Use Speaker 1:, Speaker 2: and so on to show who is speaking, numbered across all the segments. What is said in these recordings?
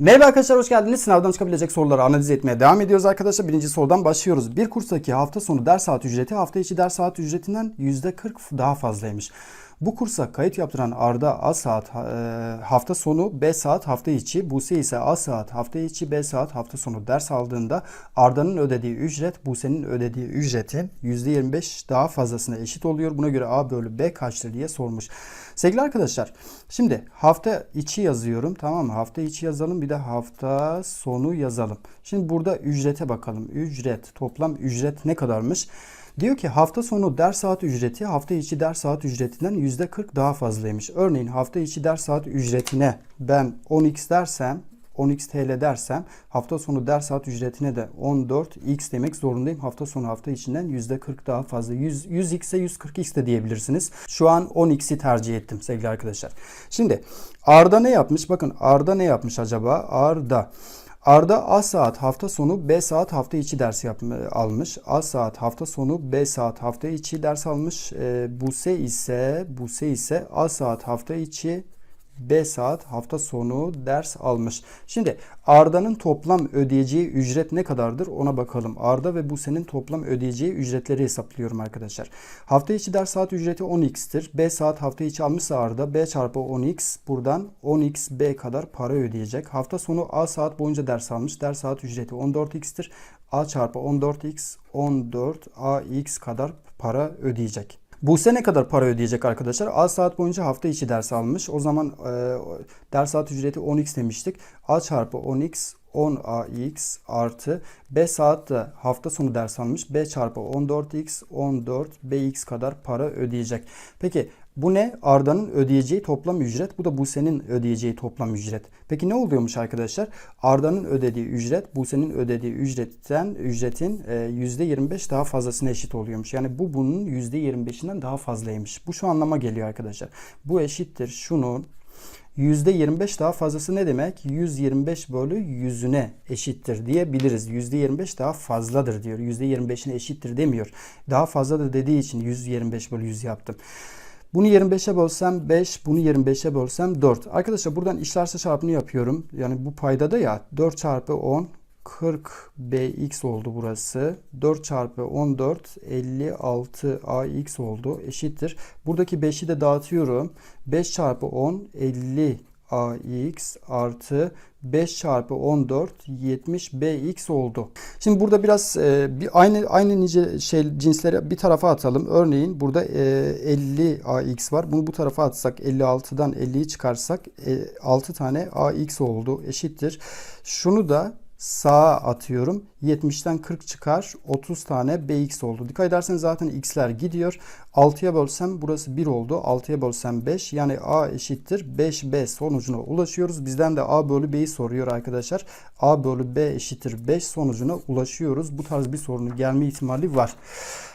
Speaker 1: Merhaba arkadaşlar hoş geldiniz. Sınavdan çıkabilecek soruları analiz etmeye devam ediyoruz arkadaşlar. Birinci sorudan başlıyoruz. Bir kurstaki hafta sonu ders saat ücreti hafta içi ders saat ücretinden %40 daha fazlaymış. Bu kursa kayıt yaptıran Arda A saat e, hafta sonu B saat hafta içi, Buse ise A saat hafta içi B saat hafta sonu ders aldığında Arda'nın ödediği ücret Buse'nin ödediği ücretin %25 daha fazlasına eşit oluyor. Buna göre A bölü B kaçtır diye sormuş. Sevgili arkadaşlar şimdi hafta içi yazıyorum tamam mı? Hafta içi yazalım bir de hafta sonu yazalım. Şimdi burada ücrete bakalım. Ücret toplam ücret ne kadarmış? Diyor ki hafta sonu ders saat ücreti hafta içi ders saat ücretinden %40 daha fazlaymış. Örneğin hafta içi ders saat ücretine ben 10x dersem 10x TL dersem hafta sonu ders saat ücretine de 14x demek zorundayım. Hafta sonu hafta içinden %40 daha fazla. 100, 100x'e 140x de diyebilirsiniz. Şu an 10x'i tercih ettim sevgili arkadaşlar. Şimdi Arda ne yapmış? Bakın Arda ne yapmış acaba? Arda Arda A saat hafta sonu B saat hafta içi ders yapma, almış. A saat hafta sonu B saat hafta içi ders almış. E, Buse ise Buse ise A saat hafta içi B saat hafta sonu ders almış. Şimdi Arda'nın toplam ödeyeceği ücret ne kadardır ona bakalım. Arda ve Buse'nin toplam ödeyeceği ücretleri hesaplıyorum arkadaşlar. Hafta içi ders saat ücreti 10x'tir. B saat hafta içi almışsa Arda B çarpı 10x buradan 10x B kadar para ödeyecek. Hafta sonu A saat boyunca ders almış. Ders saat ücreti 14x'tir. A çarpı 14x 14 AX kadar para ödeyecek. Buse ne kadar para ödeyecek arkadaşlar? A saat boyunca hafta içi ders almış. O zaman e, ders saat ücreti 10x demiştik. A çarpı 10x 10ax artı B saat de hafta sonu ders almış. B çarpı 14x 14bx kadar para ödeyecek. Peki bu ne? Arda'nın ödeyeceği toplam ücret. Bu da Buse'nin ödeyeceği toplam ücret. Peki ne oluyormuş arkadaşlar? Arda'nın ödediği ücret Buse'nin ödediği ücretten ücretin %25 daha fazlasına eşit oluyormuş. Yani bu bunun %25'inden daha fazlaymış. Bu şu anlama geliyor arkadaşlar. Bu eşittir şunun %25 daha fazlası ne demek? 125 bölü 100'üne eşittir diyebiliriz. %25 daha fazladır diyor. %25'ine eşittir demiyor. Daha fazladır dediği için 125 bölü 100 yaptım. Bunu 25'e bölsem 5, bunu 25'e bölsem 4. Arkadaşlar buradan işlerse çarpımı yapıyorum. Yani bu paydada ya 4 çarpı 10 40 bx oldu burası. 4 çarpı 14 56 ax oldu. Eşittir. Buradaki 5'i de dağıtıyorum. 5 çarpı 10 50 ax artı 5 çarpı 14 70 bx oldu. Şimdi burada biraz e, bir aynı aynı nice şey cinsleri bir tarafa atalım. Örneğin burada e, 50 ax var. Bunu bu tarafa atsak 56'dan 50'yi çıkarsak e, 6 tane ax oldu. Eşittir. Şunu da sağa atıyorum. 70'ten 40 çıkar. 30 tane bx oldu. Dikkat ederseniz zaten x'ler gidiyor. 6'ya bölsem burası 1 oldu. 6'ya bölsem 5. Yani a eşittir 5b sonucuna ulaşıyoruz. Bizden de a bölü b'yi soruyor arkadaşlar. a bölü b eşittir 5 sonucuna ulaşıyoruz. Bu tarz bir sorunun gelme ihtimali var.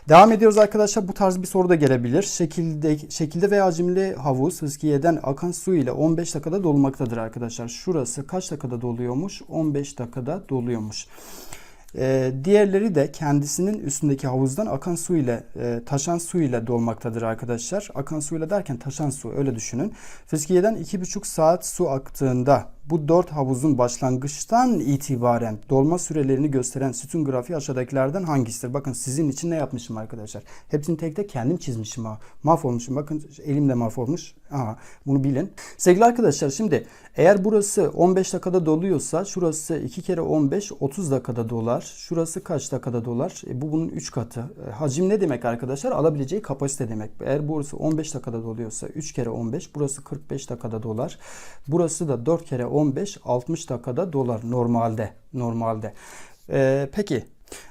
Speaker 1: Devam ediyoruz arkadaşlar. Bu tarz bir soru da gelebilir. Şekilde, şekilde veya hacimli havuz fıskiyeden akan su ile 15 dakikada dolmaktadır arkadaşlar. Şurası kaç dakikada doluyormuş? 15 dakikada doluyormuş. Ee, diğerleri de kendisinin üstündeki havuzdan akan su ile e, taşan su ile dolmaktadır arkadaşlar. Akan su ile derken taşan su öyle düşünün. Fıskiye'den 2,5 saat su aktığında bu dört havuzun başlangıçtan itibaren dolma sürelerini gösteren sütun grafiği aşağıdakilerden hangisidir? Bakın sizin için ne yapmışım arkadaşlar? Hepsini tek tek kendim çizmişim ha. Mahvolmuşum. Bakın elimde mahvolmuş. Aha, bunu bilin. Sevgili arkadaşlar şimdi eğer burası 15 dakikada doluyorsa şurası 2 kere 15 30 dakikada dolar. Şurası kaç dakikada dolar? E, bu bunun 3 katı. E, hacim ne demek arkadaşlar? Alabileceği kapasite demek. Eğer burası 15 dakikada doluyorsa 3 kere 15 burası 45 dakikada dolar. Burası da 4 kere 15-60 dakikada dolar normalde. Normalde. Ee, peki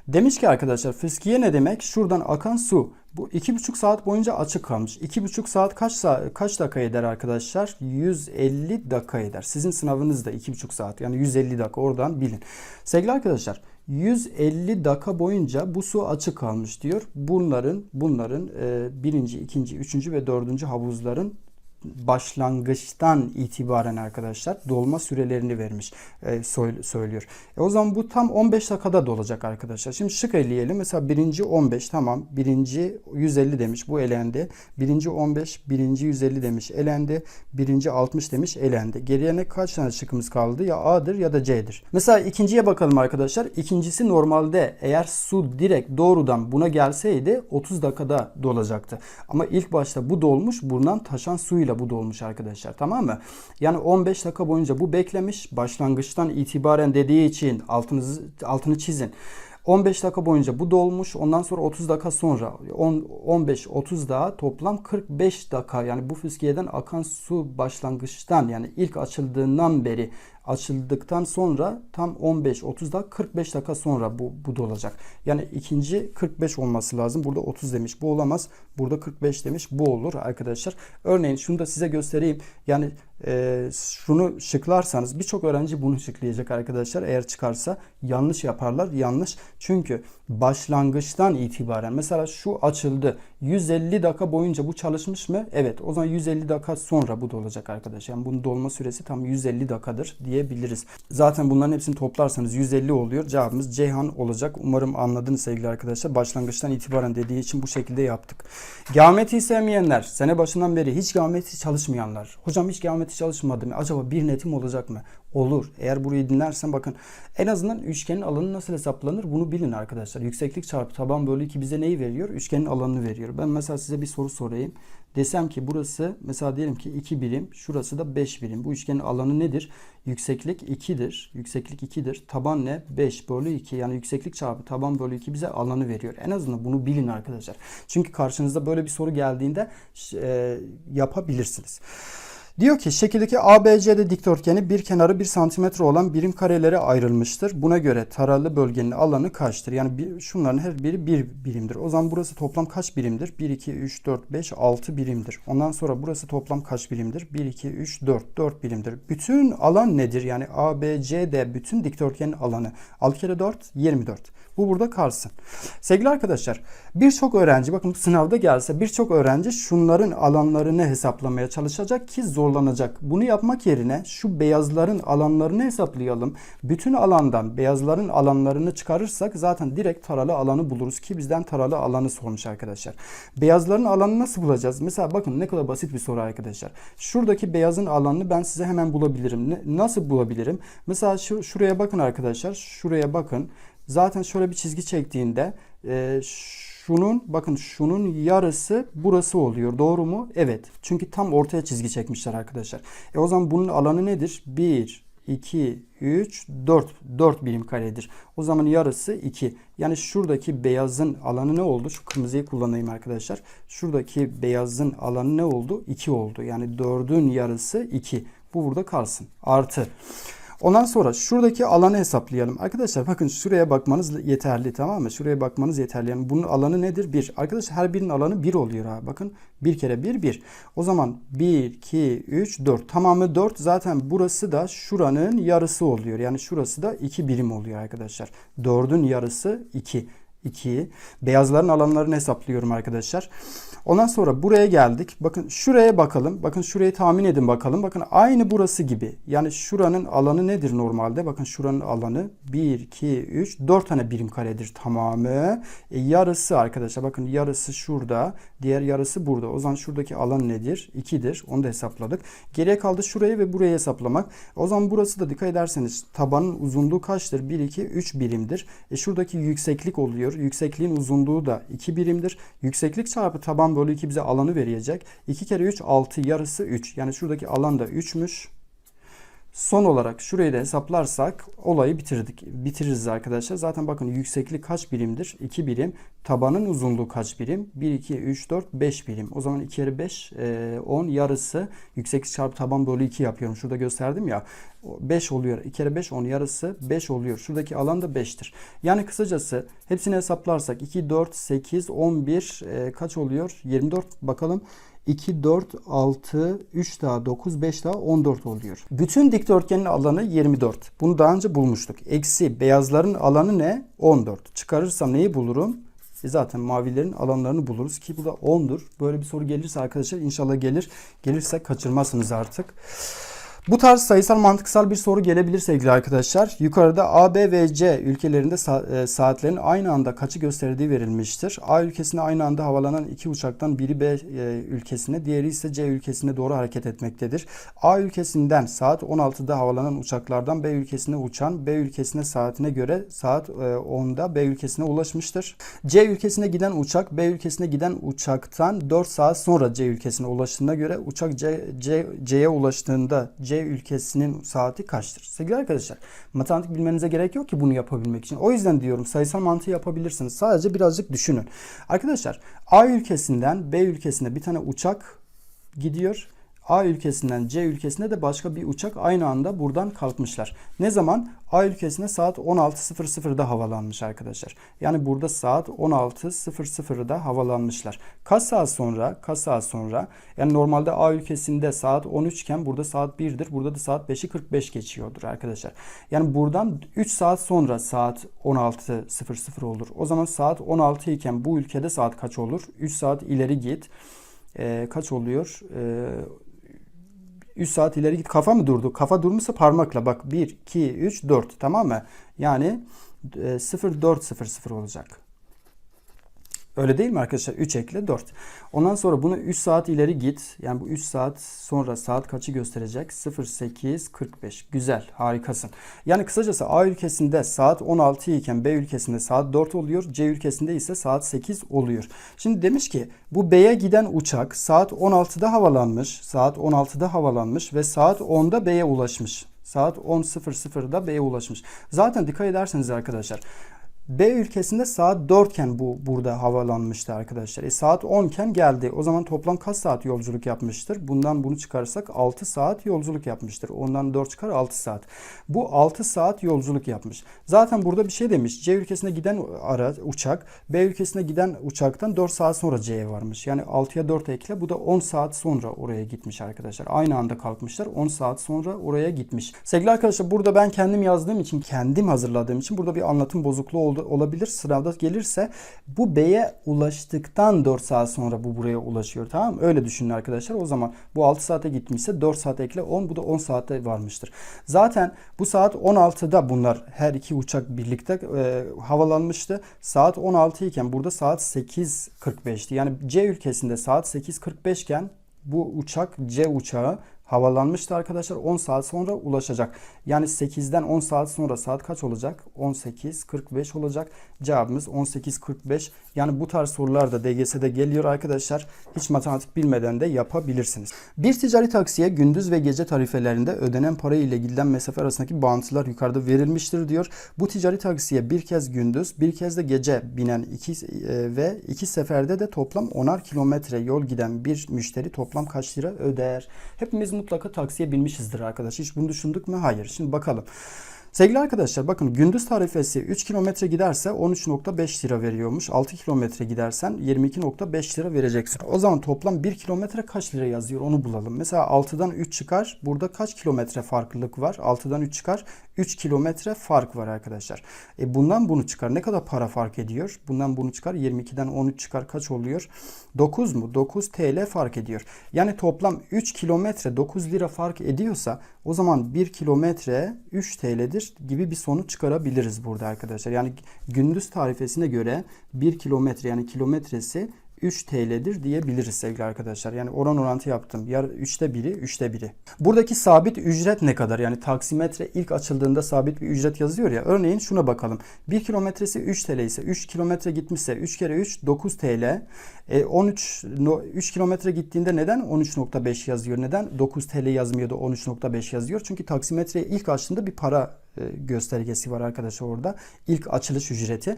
Speaker 1: demiş ki arkadaşlar fıskiye ne demek? Şuradan akan su. Bu 2,5 saat boyunca açık kalmış. 2,5 saat kaç saat, kaç dakika eder arkadaşlar? 150 dakika eder. Sizin sınavınız da 2,5 saat. Yani 150 dakika oradan bilin. Sevgili arkadaşlar 150 dakika boyunca bu su açık kalmış diyor. Bunların bunların e, birinci, ikinci, üçüncü ve dördüncü havuzların başlangıçtan itibaren arkadaşlar dolma sürelerini vermiş e, söylüyor. E o zaman bu tam 15 dakikada dolacak arkadaşlar. Şimdi şık eleyelim. Mesela birinci 15 tamam. Birinci 150 demiş. Bu elendi. Birinci 15, birinci 150 demiş. Elendi. Birinci 60 demiş. Elendi. Geriye ne kaç tane şıkkımız kaldı? Ya A'dır ya da C'dir. Mesela ikinciye bakalım arkadaşlar. İkincisi normalde eğer su direkt doğrudan buna gelseydi 30 dakikada dolacaktı. Ama ilk başta bu dolmuş. Buradan taşan suyla bu dolmuş arkadaşlar. Tamam mı? Yani 15 dakika boyunca bu beklemiş. Başlangıçtan itibaren dediği için altınızı altını çizin. 15 dakika boyunca bu dolmuş. Ondan sonra 30 dakika sonra 15 30 daha toplam 45 dakika yani bu fıskiyeden akan su başlangıçtan yani ilk açıldığından beri açıldıktan sonra tam 15 30 dakika 45 dakika sonra bu bu dolacak. Yani ikinci 45 olması lazım. Burada 30 demiş. Bu olamaz. Burada 45 demiş. Bu olur arkadaşlar. Örneğin şunu da size göstereyim. Yani e, şunu şıklarsanız birçok öğrenci bunu şıklayacak arkadaşlar. Eğer çıkarsa yanlış yaparlar. Yanlış. Çünkü başlangıçtan itibaren mesela şu açıldı. 150 dakika boyunca bu çalışmış mı? Evet. O zaman 150 dakika sonra bu dolacak arkadaşlar. Yani bunun dolma süresi tam 150 dakikadır diyebiliriz. Zaten bunların hepsini toplarsanız 150 oluyor. Cevabımız Ceyhan olacak. Umarım anladınız sevgili arkadaşlar. Başlangıçtan itibaren dediği için bu şekilde yaptık. Geometri sevmeyenler, sene başından beri hiç geometri çalışmayanlar. Hocam hiç geometri çalışmadım. Acaba bir netim olacak mı? Olur. Eğer burayı dinlersen bakın en azından üçgenin alanı nasıl hesaplanır bunu bilin arkadaşlar. Yükseklik çarpı taban bölü 2 bize neyi veriyor? Üçgenin alanını veriyor. Ben mesela size bir soru sorayım. Desem ki burası mesela diyelim ki 2 birim, şurası da 5 birim. Bu üçgenin alanı nedir? Yükseklik 2'dir. Yükseklik 2'dir. Taban ne? 5 bölü 2. Yani yükseklik çarpı taban bölü 2 bize alanı veriyor. En azından bunu bilin arkadaşlar. Çünkü karşınızda böyle bir soru geldiğinde e, yapabilirsiniz. Diyor ki şekildeki ABCD dikdörtgeni bir kenarı 1 santimetre olan birim karelere ayrılmıştır. Buna göre taralı bölgenin alanı kaçtır? Yani bir, şunların her biri bir birimdir. O zaman burası toplam kaç birimdir? 1, 2, 3, 4, 5, 6 birimdir. Ondan sonra burası toplam kaç birimdir? 1, 2, 3, 4, 4 birimdir. Bütün alan nedir? Yani ABCD bütün dikdörtgenin alanı. 6 kere 4, 24. Bu burada kalsın. Sevgili arkadaşlar birçok öğrenci bakın sınavda gelse birçok öğrenci şunların alanlarını hesaplamaya çalışacak ki zorlanacak. Bunu yapmak yerine şu beyazların alanlarını hesaplayalım. Bütün alandan beyazların alanlarını çıkarırsak zaten direkt taralı alanı buluruz ki bizden taralı alanı sormuş arkadaşlar. Beyazların alanını nasıl bulacağız? Mesela bakın ne kadar basit bir soru arkadaşlar. Şuradaki beyazın alanını ben size hemen bulabilirim. Nasıl bulabilirim? Mesela şu, şuraya bakın arkadaşlar. Şuraya bakın. Zaten şöyle bir çizgi çektiğinde e, şunun bakın şunun yarısı burası oluyor. Doğru mu? Evet. Çünkü tam ortaya çizgi çekmişler arkadaşlar. E o zaman bunun alanı nedir? 1, 2, 3, 4. 4 birim karedir. O zaman yarısı 2. Yani şuradaki beyazın alanı ne oldu? Şu kırmızıyı kullanayım arkadaşlar. Şuradaki beyazın alanı ne oldu? 2 oldu. Yani 4'ün yarısı 2. Bu burada kalsın. Artı. Ondan sonra şuradaki alanı hesaplayalım. Arkadaşlar bakın şuraya bakmanız yeterli tamam mı? Şuraya bakmanız yeterli. Yani bunun alanı nedir? 1. Arkadaşlar her birinin alanı 1 oluyor ha. Bakın 1 kere 1 1. O zaman 1, 2, 3, 4. Tamamı 4. Zaten burası da şuranın yarısı oluyor. Yani şurası da 2 birim oluyor arkadaşlar. 4'ün yarısı 2. 2'yi. Beyazların alanlarını hesaplıyorum arkadaşlar. Ondan sonra buraya geldik. Bakın şuraya bakalım. Bakın şurayı tahmin edin bakalım. Bakın aynı burası gibi. Yani şuranın alanı nedir normalde? Bakın şuranın alanı 1, 2, 3, 4 tane birim karedir tamamı. E, yarısı arkadaşlar bakın yarısı şurada. Diğer yarısı burada. O zaman şuradaki alan nedir? 2'dir. Onu da hesapladık. Geriye kaldı şurayı ve burayı hesaplamak. O zaman burası da dikkat ederseniz tabanın uzunluğu kaçtır? 1, 2, 3 birimdir. E, şuradaki yükseklik oluyor. Yüksekliğin uzunluğu da 2 birimdir. Yükseklik çarpı taban bölü 2 bize alanı verecek. 2 kere 3 6 yarısı 3. Yani şuradaki alan da 3'müş. Son olarak şurayı da hesaplarsak olayı bitirdik. Bitiririz arkadaşlar. Zaten bakın yükseklik kaç birimdir? 2 birim. Tabanın uzunluğu kaç birim? 1, 2, 3, 4, 5 birim. O zaman 2 kere 5, 10 yarısı. Yükseklik çarpı taban bölü 2 yapıyorum. Şurada gösterdim ya. 5 oluyor. 2 kere 5, 10 yarısı 5 oluyor. Şuradaki alan da 5'tir. Yani kısacası hepsini hesaplarsak 2, 4, 8, 11 e, kaç oluyor? 24 bakalım. 2, 4, 6, 3 daha 9, 5 daha 14 oluyor. Bütün dikdörtgenin alanı 24. Bunu daha önce bulmuştuk. Eksi beyazların alanı ne? 14. Çıkarırsam neyi bulurum? E zaten mavilerin alanlarını buluruz ki bu da 10'dur. Böyle bir soru gelirse arkadaşlar inşallah gelir. Gelirse kaçırmazsınız artık. Bu tarz sayısal mantıksal bir soru gelebilir sevgili arkadaşlar. Yukarıda A, B ve C ülkelerinde e, saatlerin aynı anda kaçı gösterdiği verilmiştir. A ülkesine aynı anda havalanan iki uçaktan biri B e, ülkesine, diğeri ise C ülkesine doğru hareket etmektedir. A ülkesinden saat 16'da havalanan uçaklardan B ülkesine uçan, B ülkesine saatine göre saat e, 10'da B ülkesine ulaşmıştır. C ülkesine giden uçak B ülkesine giden uçaktan 4 saat sonra C ülkesine ulaştığına göre uçak C, C, C'ye ulaştığında C ülkesinin saati kaçtır? Sevgili arkadaşlar matematik bilmenize gerek yok ki bunu yapabilmek için. O yüzden diyorum sayısal mantığı yapabilirsiniz. Sadece birazcık düşünün. Arkadaşlar A ülkesinden B ülkesine bir tane uçak gidiyor. A ülkesinden C ülkesine de başka bir uçak aynı anda buradan kalkmışlar. Ne zaman? A ülkesine saat 16.00'da havalanmış arkadaşlar. Yani burada saat 16.00'da havalanmışlar. Kaç saat sonra? Kaç saat sonra? Yani normalde A ülkesinde saat 13 iken burada saat 1'dir. Burada da saat 5'i 45 geçiyordur arkadaşlar. Yani buradan 3 saat sonra saat 16.00 olur. O zaman saat 16 iken bu ülkede saat kaç olur? 3 saat ileri git. Ee, kaç oluyor? Ee, 3 saat ileri git. Kafa mı durdu? Kafa durmuşsa parmakla bak 1, 2, 3, 4 tamam mı? Yani e, 0, 4, 0, 0 olacak. Öyle değil mi arkadaşlar? 3 ekle 4. Ondan sonra bunu 3 saat ileri git. Yani bu 3 saat sonra saat kaçı gösterecek? 08.45. Güzel. Harikasın. Yani kısacası A ülkesinde saat 16 iken B ülkesinde saat 4 oluyor. C ülkesinde ise saat 8 oluyor. Şimdi demiş ki bu B'ye giden uçak saat 16'da havalanmış. Saat 16'da havalanmış ve saat 10'da B'ye ulaşmış. Saat 10.00'da B'ye ulaşmış. Zaten dikkat ederseniz arkadaşlar B ülkesinde saat 4 iken bu burada havalanmıştı arkadaşlar. E saat 10 iken geldi. O zaman toplam kaç saat yolculuk yapmıştır? Bundan bunu çıkarırsak 6 saat yolculuk yapmıştır. Ondan 4 çıkar 6 saat. Bu 6 saat yolculuk yapmış. Zaten burada bir şey demiş. C ülkesine giden ara uçak B ülkesine giden uçaktan 4 saat sonra C'ye varmış. Yani 6'ya 4 ekle. Bu da 10 saat sonra oraya gitmiş arkadaşlar. Aynı anda kalkmışlar. 10 saat sonra oraya gitmiş. Sevgili arkadaşlar burada ben kendim yazdığım için kendim hazırladığım için burada bir anlatım bozukluğu oldu olabilir. Sınavda gelirse bu B'ye ulaştıktan 4 saat sonra bu buraya ulaşıyor. Tamam mı? Öyle düşünün arkadaşlar. O zaman bu 6 saate gitmişse 4 saat ekle 10 bu da 10 saatte varmıştır. Zaten bu saat 16'da bunlar her iki uçak birlikte e, havalanmıştı. Saat 16 iken burada saat 8.45'ti. Yani C ülkesinde saat 8.45 iken bu uçak C uçağı havalanmıştı arkadaşlar. 10 saat sonra ulaşacak. Yani 8'den 10 saat sonra saat kaç olacak? 18.45 olacak. Cevabımız 18.45. Yani bu tarz sorular da DGS'de geliyor arkadaşlar. Hiç matematik bilmeden de yapabilirsiniz. Bir ticari taksiye gündüz ve gece tarifelerinde ödenen para ile gidilen mesafe arasındaki bağıntılar yukarıda verilmiştir diyor. Bu ticari taksiye bir kez gündüz bir kez de gece binen iki e, ve iki seferde de toplam 10'ar kilometre yol giden bir müşteri toplam kaç lira öder? Hepimiz mutlaka taksiye binmişizdir arkadaşlar. Hiç bunu düşündük mü? Hayır. Şimdi bakalım. Sevgili arkadaşlar bakın gündüz tarifesi 3 kilometre giderse 13.5 lira veriyormuş. 6 kilometre gidersen 22.5 lira vereceksin. O zaman toplam 1 kilometre kaç lira yazıyor onu bulalım. Mesela 6'dan 3 çıkar. Burada kaç kilometre farklılık var? 6'dan 3 çıkar. 3 kilometre fark var arkadaşlar. E bundan bunu çıkar. Ne kadar para fark ediyor? Bundan bunu çıkar. 22'den 13 çıkar. Kaç oluyor? 9 mu? 9 TL fark ediyor. Yani toplam 3 kilometre 9 lira fark ediyorsa o zaman 1 kilometre 3 TL'dir gibi bir sonuç çıkarabiliriz burada arkadaşlar. Yani gündüz tarifesine göre 1 kilometre yani kilometresi 3 TL'dir diyebiliriz sevgili arkadaşlar. Yani oran orantı yaptım. Yar 3'te 1'i 3'te 1'i. Buradaki sabit ücret ne kadar? Yani taksimetre ilk açıldığında sabit bir ücret yazıyor ya. Örneğin şuna bakalım. 1 kilometresi 3 TL ise 3 kilometre gitmişse 3 kere 3 9 TL. E, 13 no, 3 kilometre gittiğinde neden 13.5 yazıyor? Neden 9 TL yazmıyor da 13.5 yazıyor? Çünkü taksimetreyi ilk açtığında bir para göstergesi var arkadaşlar orada. İlk açılış ücreti.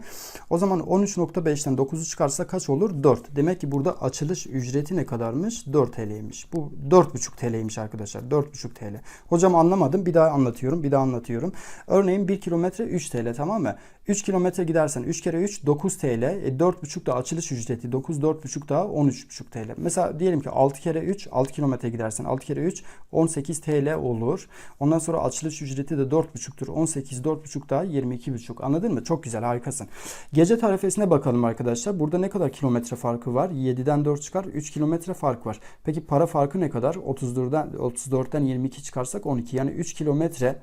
Speaker 1: O zaman 13.5'ten 9'u çıkarsa kaç olur? 4. Demek ki burada açılış ücreti ne kadarmış? 4 TL'ymiş. Bu 4.5 TL'ymiş arkadaşlar. 4.5 TL. Hocam anlamadım. Bir daha anlatıyorum. Bir daha anlatıyorum. Örneğin 1 kilometre 3 TL tamam mı? 3 kilometre gidersen 3 kere 3 9 TL. E 4.5 da açılış ücreti. 9 4.5 daha 13.5 TL. Mesela diyelim ki 6 kere 3 6 kilometre gidersen 6 kere 3 18 TL olur. Ondan sonra açılış ücreti de 4.5'tur 4,5'tür. 18 4,5 daha 22,5. Anladın mı? Çok güzel harikasın. Gece tarifesine bakalım arkadaşlar. Burada ne kadar kilometre farkı var? 7'den 4 çıkar 3 kilometre fark var. Peki para farkı ne kadar? 34'den 34'ten 22 çıkarsak 12. Yani 3 kilometre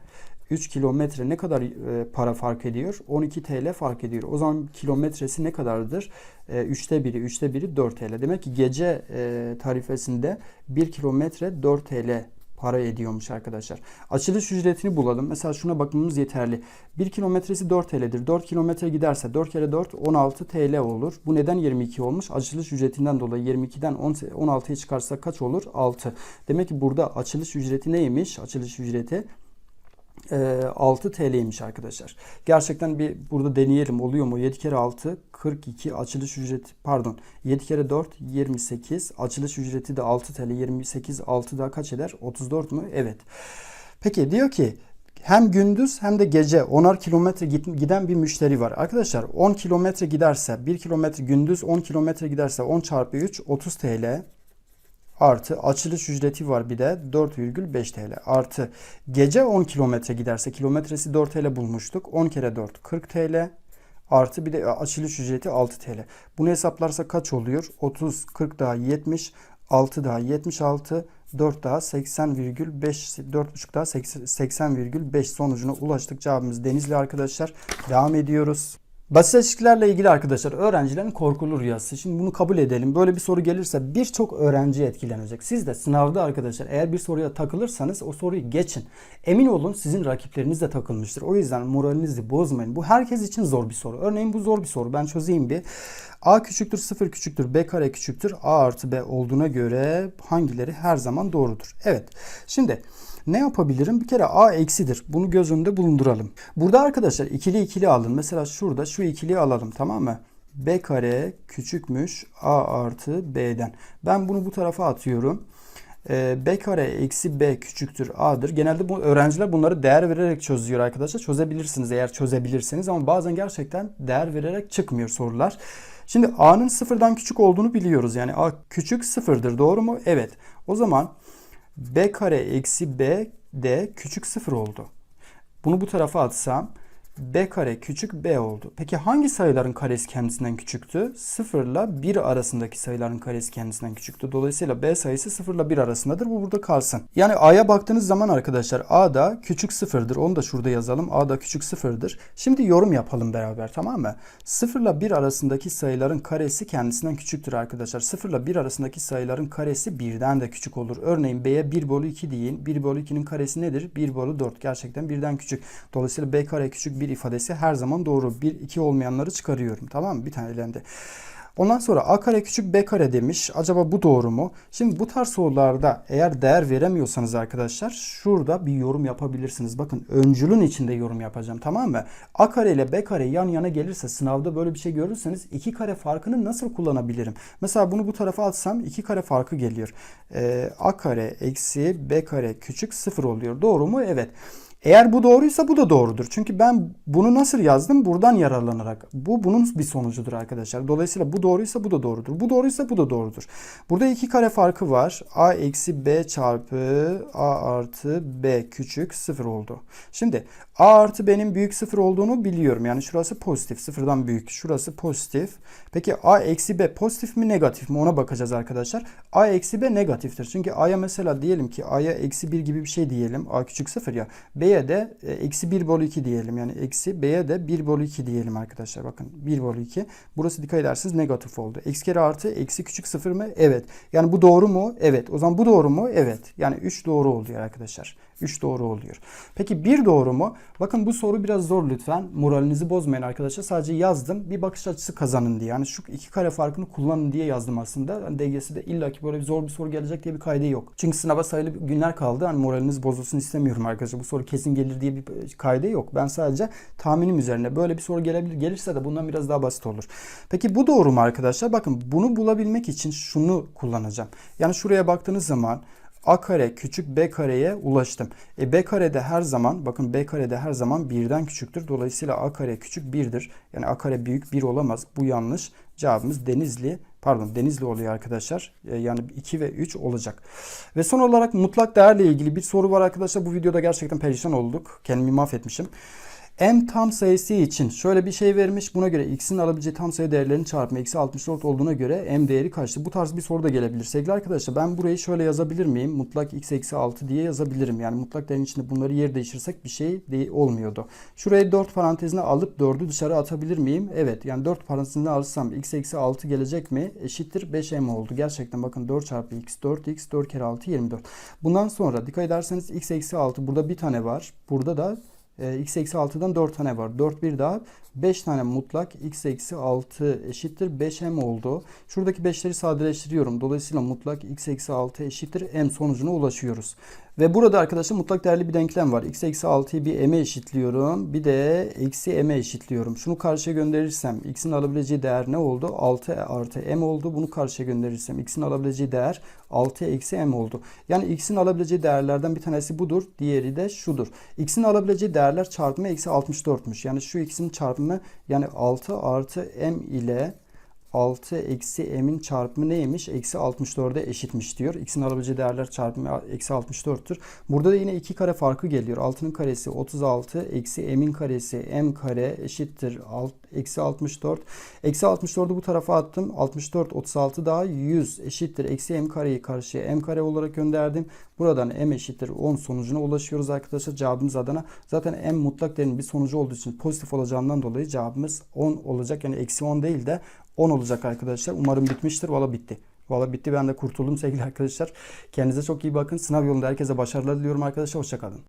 Speaker 1: 3 kilometre ne kadar e, para fark ediyor? 12 TL fark ediyor. O zaman kilometresi ne kadardır? E, 3'te 1'i, 3'te 1'i 4 TL. Demek ki gece e, tarifesinde 1 kilometre 4 TL para ediyormuş arkadaşlar. Açılış ücretini bulalım. Mesela şuna bakmamız yeterli. 1 kilometresi 4 TL'dir. 4 kilometre giderse 4 kere 4 16 TL olur. Bu neden 22 olmuş? Açılış ücretinden dolayı 22'den 16'ya çıkarsak kaç olur? 6. Demek ki burada açılış ücreti neymiş? Açılış ücreti 6 TL'ymiş arkadaşlar. Gerçekten bir burada deneyelim oluyor mu? 7 kere 6 42 açılış ücreti pardon 7 kere 4 28 açılış ücreti de 6 TL 28 6 daha kaç eder? 34 mü? Evet. Peki diyor ki hem gündüz hem de gece 10'ar kilometre giden bir müşteri var. Arkadaşlar 10 kilometre giderse 1 kilometre gündüz 10 kilometre giderse 10 çarpı 3 30 TL artı açılış ücreti var bir de 4,5 TL artı gece 10 kilometre giderse kilometresi 4 TL bulmuştuk 10 kere 4 40 TL artı bir de açılış ücreti 6 TL. Bunu hesaplarsa kaç oluyor? 30 40 daha 70 6 daha 76 4 daha 80,5 4,5 daha 80,5 sonucuna ulaştık. Cevabımız Denizli arkadaşlar. Devam ediyoruz. Basit eşliklerle ilgili arkadaşlar öğrencilerin korkulu rüyası. Şimdi bunu kabul edelim. Böyle bir soru gelirse birçok öğrenci etkilenecek. Siz de sınavda arkadaşlar eğer bir soruya takılırsanız o soruyu geçin. Emin olun sizin rakipleriniz de takılmıştır. O yüzden moralinizi bozmayın. Bu herkes için zor bir soru. Örneğin bu zor bir soru. Ben çözeyim bir. A küçüktür 0 küçüktür B kare küçüktür A artı B olduğuna göre hangileri her zaman doğrudur? Evet. Şimdi ne yapabilirim? Bir kere a eksidir. Bunu göz önünde bulunduralım. Burada arkadaşlar ikili ikili alın. Mesela şurada şu ikiliyi alalım tamam mı? b kare küçükmüş a artı b'den. Ben bunu bu tarafa atıyorum. Ee, b kare eksi b küçüktür a'dır. Genelde bu öğrenciler bunları değer vererek çözüyor arkadaşlar. Çözebilirsiniz eğer çözebilirsiniz ama bazen gerçekten değer vererek çıkmıyor sorular. Şimdi a'nın sıfırdan küçük olduğunu biliyoruz. Yani a küçük sıfırdır doğru mu? Evet. O zaman b kare eksi b de küçük sıfır oldu. Bunu bu tarafa atsam b kare küçük b oldu. Peki hangi sayıların karesi kendisinden küçüktü? 0 ile 1 arasındaki sayıların karesi kendisinden küçüktü. Dolayısıyla b sayısı 0 ile 1 arasındadır. Bu burada kalsın. Yani a'ya baktığınız zaman arkadaşlar a da küçük sıfırdır. Onu da şurada yazalım. a da küçük sıfırdır. Şimdi yorum yapalım beraber tamam mı? 0 ile 1 arasındaki sayıların karesi kendisinden küçüktür arkadaşlar. 0 ile 1 arasındaki sayıların karesi 1'den de küçük olur. Örneğin b'ye 1 bölü 2 deyin. 1 bölü 2'nin karesi nedir? 1 bölü 4. Gerçekten 1'den küçük. Dolayısıyla b kare küçük bir ifadesi her zaman doğru. 1, 2 olmayanları çıkarıyorum. Tamam mı? Bir tane elendi. Ondan sonra a kare küçük b kare demiş. Acaba bu doğru mu? Şimdi bu tarz sorularda eğer değer veremiyorsanız arkadaşlar şurada bir yorum yapabilirsiniz. Bakın öncülün içinde yorum yapacağım tamam mı? a kare ile b kare yan yana gelirse sınavda böyle bir şey görürseniz iki kare farkını nasıl kullanabilirim? Mesela bunu bu tarafa atsam iki kare farkı geliyor. Ee, a kare eksi b kare küçük sıfır oluyor. Doğru mu? Evet. Eğer bu doğruysa bu da doğrudur. Çünkü ben bunu nasıl yazdım? Buradan yararlanarak. Bu bunun bir sonucudur arkadaşlar. Dolayısıyla bu doğruysa bu da doğrudur. Bu doğruysa bu da doğrudur. Burada iki kare farkı var. A eksi B çarpı A artı B küçük sıfır oldu. Şimdi A artı B'nin büyük sıfır olduğunu biliyorum. Yani şurası pozitif. Sıfırdan büyük. Şurası pozitif. Peki A eksi B pozitif mi negatif mi? Ona bakacağız arkadaşlar. A eksi B negatiftir. Çünkü A'ya mesela diyelim ki A'ya eksi 1 gibi bir şey diyelim. A küçük sıfır ya. B'ye de e, eksi 1 bölü 2 diyelim. Yani eksi B'ye de 1 bölü 2 diyelim arkadaşlar. Bakın 1 bölü 2. Burası dikkat ederseniz negatif oldu. Eksi kere artı eksi küçük sıfır mı? Evet. Yani bu doğru mu? Evet. O zaman bu doğru mu? Evet. Yani 3 doğru oluyor arkadaşlar. 3 doğru oluyor. Peki 1 doğru mu? Bakın bu soru biraz zor lütfen. Moralinizi bozmayın arkadaşlar. Sadece yazdım. Bir bakış açısı kazanın diye. Yani şu iki kare farkını kullanın diye yazdım aslında. Yani DGS'de illaki böyle bir zor bir soru gelecek diye bir kaydı yok. Çünkü sınava sayılı günler kaldı. Hani moraliniz bozulsun istemiyorum arkadaşlar. Bu soru kesin gelir diye bir kaydı yok. Ben sadece tahminim üzerine böyle bir soru gelebilir. Gelirse de bundan biraz daha basit olur. Peki bu doğru mu arkadaşlar? Bakın bunu bulabilmek için şunu kullanacağım. Yani şuraya baktığınız zaman a kare küçük b kareye ulaştım. E b karede her zaman bakın b karede her zaman birden küçüktür. Dolayısıyla a kare küçük birdir. Yani a kare büyük bir olamaz. Bu yanlış. Cevabımız Denizli pardon Denizli oluyor arkadaşlar. E, Yani 2 ve 3 olacak. Ve son olarak mutlak değerle ilgili bir soru var arkadaşlar. Bu videoda gerçekten perişan olduk. Kendimi mahvetmişim. M tam sayısı için şöyle bir şey vermiş. Buna göre x'in alabileceği tam sayı değerlerinin çarpımı eksi 64 olduğuna göre m değeri kaçtı? Bu tarz bir soru da gelebilir. Sevgili arkadaşlar ben burayı şöyle yazabilir miyim? Mutlak x eksi 6 diye yazabilirim. Yani mutlak değerin içinde bunları yer değiştirsek bir şey olmuyordu. Şurayı 4 parantezine alıp 4'ü dışarı atabilir miyim? Evet. Yani 4 parantezine alırsam x eksi 6 gelecek mi? Eşittir 5m oldu. Gerçekten bakın 4 çarpı x 4x 4 kere 6 24. Bundan sonra dikkat ederseniz x eksi 6 burada bir tane var. Burada da e, x eksi 6'dan 4 tane var. 4 bir daha 5 tane mutlak x eksi 6 eşittir 5m oldu. Şuradaki 5'leri sadeleştiriyorum. Dolayısıyla mutlak x eksi 6 eşittir m sonucuna ulaşıyoruz. Ve burada arkadaşlar mutlak değerli bir denklem var. x eksi 6'yı bir m'e eşitliyorum. Bir de eksi m'e eşitliyorum. Şunu karşıya gönderirsem x'in alabileceği değer ne oldu? 6 artı m oldu. Bunu karşıya gönderirsem x'in alabileceği değer 6 eksi m oldu. Yani x'in alabileceği değerlerden bir tanesi budur. Diğeri de şudur. x'in alabileceği değerler çarpımı eksi 64'müş. Yani şu x'in çarpımı yani 6 artı m ile 6 eksi m'in çarpımı neymiş? Eksi 64'e eşitmiş diyor. X'in alabileceği değerler çarpımı eksi 64'tür. Burada da yine 2 kare farkı geliyor. 6'nın karesi 36 eksi m'in karesi m kare eşittir alt, eksi 64. Eksi 64'ü bu tarafa attım. 64 36 daha 100 eşittir. Eksi m kareyi karşıya m kare olarak gönderdim. Buradan m eşittir 10 sonucuna ulaşıyoruz arkadaşlar. Cevabımız Adana. Zaten m mutlak değerin bir sonucu olduğu için pozitif olacağından dolayı cevabımız 10 olacak. Yani eksi 10 değil de 10 olacak arkadaşlar. Umarım bitmiştir. Valla bitti. Valla bitti. Ben de kurtuldum sevgili arkadaşlar. Kendinize çok iyi bakın. Sınav yolunda herkese başarılar diliyorum arkadaşlar. Hoşçakalın.